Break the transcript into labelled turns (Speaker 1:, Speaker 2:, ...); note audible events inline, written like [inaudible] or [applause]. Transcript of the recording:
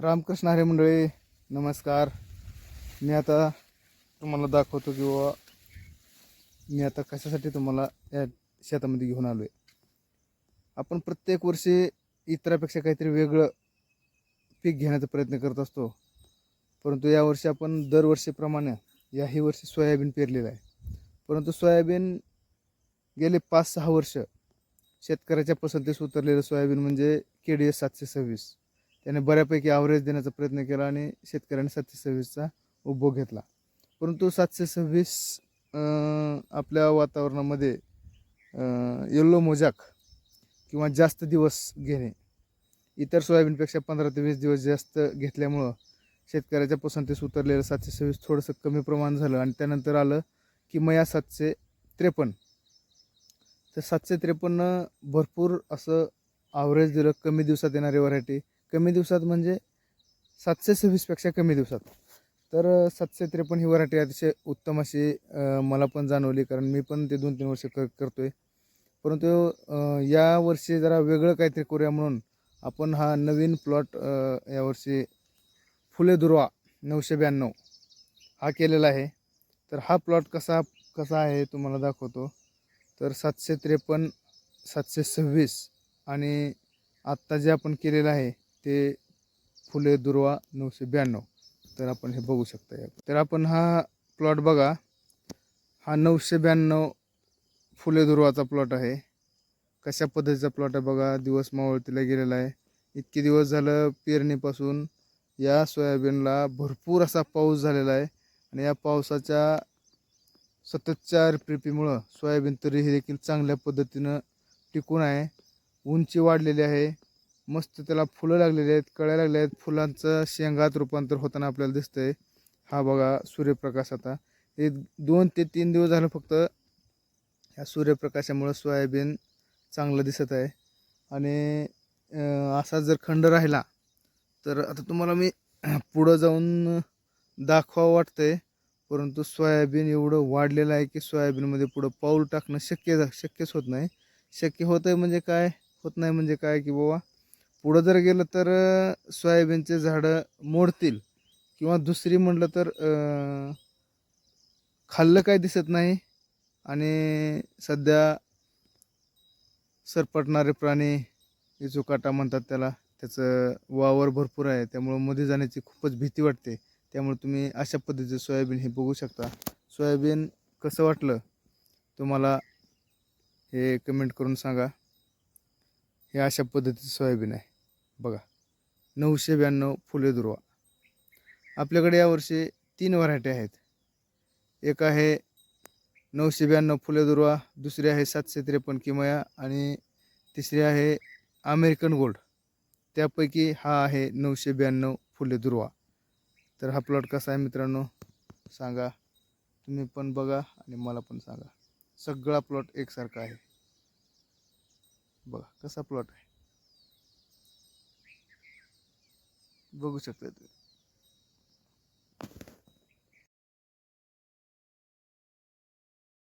Speaker 1: रामकृष्ण हरे मंडळी नमस्कार. मी आता तुम्हाला दाखवतो की बाबा मी आता कशासाठी तुम्हाला या शेतामध्ये घेऊन आलो आहे आपण प्रत्येक वर्षी इतरापेक्षा काहीतरी वेगळं पीक घेण्याचा प्रयत्न करत असतो. परंतु यावर्षी आपण दरवर्षीप्रमाणे याही वर्षी सोयाबीन पेरलेलं आहे. परंतु सोयाबीन गेले पाच सहा वर्ष शेतकऱ्याच्या पसंतीस उतरलेलं सोयाबीन म्हणजे के डी एस सातशे सव्वीस. त्याने बऱ्यापैकी ॲव्हरेज देण्याचा प्रयत्न केला आणि शेतकऱ्याने सातशे सव्वीसचा उपभोग घेतला. परंतु सातशे सव्वीस आपल्या वातावरणामध्ये येल्लो मोजाक किंवा जास्त दिवस घेणे इतर सोयाबीनपेक्षा पंधरा ते वीस दिवस जास्त घेतल्यामुळं शेतकऱ्याच्या पसंतीस उतरलेलं सातशे सव्वीस थोडंसं कमी प्रमाण झालं आणि त्यानंतर आलं की मया सातशे त्रेपन्न. तर सातशे त्रेपन्न भरपूर असं ॲव्हरेज दिलं कमी दिवसात येणारी व्हरायटी कमी दिवसात म्हणजे सातशे सव्वीसपेक्षा कमी दिवसात. तर सातशे त्रेपन्न ही वराठी अतिशय उत्तम अशी मला पण जाणवली. कारण मी पण ते दोन तीन वर्ष कर करतो आहे परंतु यावर्षी या वर्षी जरा वेगळं काहीतरी करूया म्हणून आपण हा नवीन प्लॉट यावर्षी फुले दुर्वा नऊशे ब्याण्णव हा केलेला आहे. तर हा प्लॉट कसा कसा आहे तुम्हाला दाखवतो. तर सातशे त्रेपन्न सातशे सव्वीस आणि आत्ता जे आपण केलेलं आहे ते फुले दुर्वा नऊशे ब्याण्णव. तर आपण हे बघू शकता या. तर आपण हा प्लॉट बघा. हा नऊशे ब्याण्णव फुले दुर्वाचा प्लॉट आहे. कशा पद्धतीचा प्लॉट आहे बघा. दिवस मावळतीला गेलेला आहे. इतके दिवस झालं पेरणीपासून या सोयाबीनला भरपूर असा पाऊस झालेला आहे. आणि या पावसाच्या सततच्या रिपीमुळं सोयाबीन तरी हे देखील चांगल्या पद्धतीनं टिकून आहे. उंची वाढलेली आहे. मस्त त्याला फुलं लागलेली आहेत कळ्या लागल्या आहेत. फुलांचं शेंगात रूपांतर होताना आपल्याला दिसतंय. हा बघा सूर्यप्रकाश आता. हे दोन ते तीन दिवस झालं फक्त ह्या सूर्यप्रकाशामुळं सोयाबीन चांगलं दिसत आहे. आणि असा जर खंड राहिला तर आता तुम्हाला मी [clears throat] पुढं जाऊन दाखवावं आहे परंतु सोयाबीन एवढं वाढलेलं आहे की सोयाबीनमध्ये पुढं पाऊल टाकणं शक्य शक्यच होत नाही. शक्य होतं आहे म्हणजे काय? होत नाही म्हणजे काय की बाबा पुढं जर गेलं तर सोयाबीनचे झाडं मोडतील. किंवा दुसरी म्हटलं तर खाल्लं काय दिसत नाही. आणि सध्या सरपटणारे प्राणी इचुकाटा म्हणतात त्याला त्याचं वावर भरपूर आहे. त्यामुळं मध्ये जाण्याची खूपच भीती वाटते. त्यामुळे तुम्ही अशा पद्धतीचं सोयाबीन हे बघू शकता. सोयाबीन कसं वाटलं? तुम्हाला हे कमेंट करून सांगा. हे अशा पद्धतीचं सोयाबीन आहे. बघा नऊशे ब्याण्णव फुले दुर्वा. आपल्याकडे यावर्षी तीन व्हरायटी आहेत. एक आहे नऊशे ब्याण्णव फुले दुर्वा दुसरी आहे सातशे त्रेपन्न किमया आणि तिसरी आहे अमेरिकन गोल्ड. त्यापैकी हा आहे नऊशे ब्याण्णव फुले दुर्वा. तर हा प्लॉट कसा आहे मित्रांनो? सांगा. तुम्ही पण बघा आणि मला पण सांगा. सगळा प्लॉट एकसारखा आहे. बघा कसा प्लॉट आहे? बघू शकता तुम्ही.